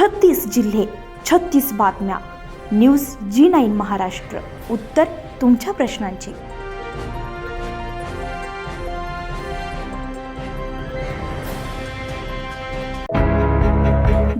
छत्तीस जिल्हे छत्तीस बातम्या. News Zee nine Maharashtra. उत्तर तुमच्या प्रश्नांची.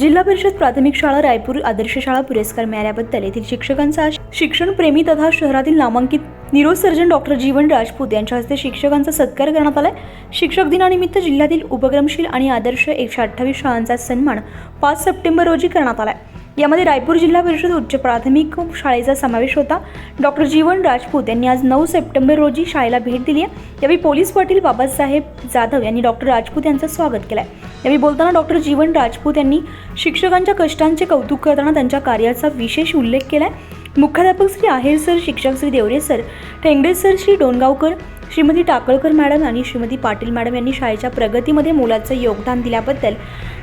जिल्हा परिषद प्राथमिक शाळा रायपूर आदर्श शाळा पुरस्कार मिळाल्याबद्दल येथील शिक्षकांचा शिक्षणप्रेमी तथा शहरातील नामांकित neuro surgeon doctor Jeevan Rajput यांच्या हस्ते शिक्षकांचा सत्कार करण्यात आलाय. शिक्षक दिनानिमित्त जिल्ह्यातील उपक्रमशील आणि आदर्श एकशे अठ्ठावीस शाळांचा सन्मान पाच सप्टेंबर रोजी करण्यात आलाय. यामध्ये रायपूर जिल्हा परिषद उच्च प्राथमिक शाळेचा समावेश होता. डॉक्टर जीवन राजपूत यांनी आज नऊ सप्टेंबर रोजी शाळेला भेट दिली आहे. यावेळी पोलीस पाटील बाबासाहेब जाधव यांनी डॉक्टर राजपूत यांचं स्वागत केलं आहे यावेळी बोलताना डॉक्टर जीवन राजपूत यांनी शिक्षकांच्या कष्टांचे कौतुक करताना त्यांच्या कार्याचा विशेष उल्लेख केला आहे मुख्याध्यापक श्री आहेर सर शिक्षक Shri Deore sir Thengade sir Shri Dongaonkar Shrimati Takalkar madam आणि श्रीमती पाटील मॅडम यांनी शाळेच्या प्रगतीमध्ये मोलाचं योगदान दिल्याबद्दल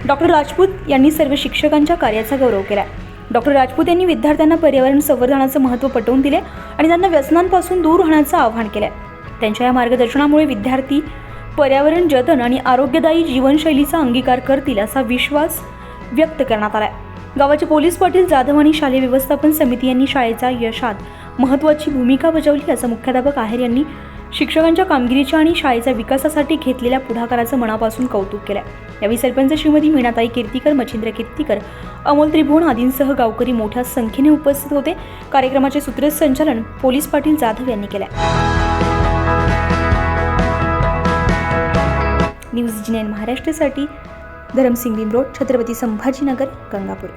डॉक्टर राजपूत यांनी सर्व शिक्षकांच्या कार्याचा गौरव केला. डॉक्टर राजपूत यांनी विद्यार्थ्यांना पर्यावरण संवर्धनाचं महत्त्व पटवून दिले आणि त्यांना व्यसनांपासून दूर राहण्याचं आवाहन केलं. त्यांच्या या मार्गदर्शनामुळे विद्यार्थी पर्यावरण जतन आणि आरोग्यदायी जीवनशैलीचा अंगीकार करतील असा विश्वास व्यक्त करण्यात आला आहे गावाचे पोलीस पाटील जाधव आणि शालेय व्यवस्थापन समिती यांनी शाळेच्या यशात महत्त्वाची भूमिका बजावली असं मुख्याध्यापक आहेर यांनी शिक्षकांच्या कामगिरीच्या आणि शाळेच्या विकासासाठी घेतलेल्या पुढाकाराचं मनापासून कौतुक केलं यावेळी सरपंच श्रीमती मीनाताई कीर्तीकर मच्छिंद्र कीर्तीकर अमोल त्रिभुवन आदींसह गावकरी मोठ्या संख्येने उपस्थित होते. कार्यक्रमाचे सूत्रसंचालन पोलीस पाटील जाधव यांनी केलं न्यूज जिनेन महाराष्ट्रासाठी धरमसिंग बिमरोड छत्रपती संभाजीनगर गंगापूर.